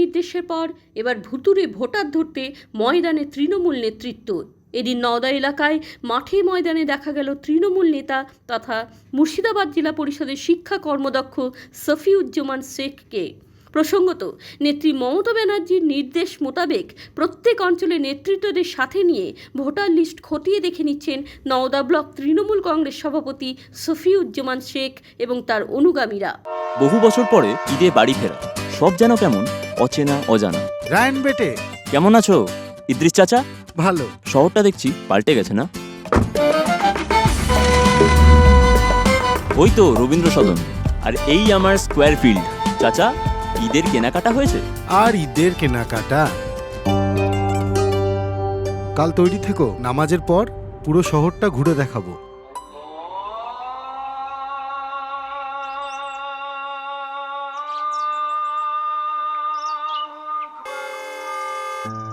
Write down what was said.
নির্দেশের পর এবার ভুতুরে ভোটার ধরতে ময়দানে তৃণমূল নেতৃত্ব। এদিন নওদা এলাকায় মাঠে ময়দানে দেখা গেল তৃণমূল নেতা তথা মুর্শিদাবাদ জেলা পরিষদের শিক্ষা কর্মদক্ষ সফিউজ্জামান শেখকে। প্রসঙ্গত, নেত্রী মমতা ব্যানার্জির নির্দেশ মোতাবেক প্রত্যেক অঞ্চলের নেতৃত্বদের সাথে নিয়ে ভোটার লিস্ট খতিয়ে দেখে নিচ্ছেন নওদা ব্লক তৃণমূল কংগ্রেস সভাপতি সফিউজ্জামান শেখ এবং তার অনুগামীরা। বহু বছর পরে ঈদে বাড়ি ফেরা। সব যেন কেমন অচেনা অজানা। রায়ন বেটে। কেমন আছো? ইদ্রিস চাচা? ভালো। শহরটা দেখছি পাল্টে গেছে না? ওই তো রবীন্দ্র সদন আর এই আমার স্কোয়ার ফিল্ড চাচা ঈদের কেনাকাটা হয়েছে? আর ঈদের কেনাকাটা? কাল তৈরি থেকো নামাজের পর পুরো শহরটা ঘুরে দেখাবো।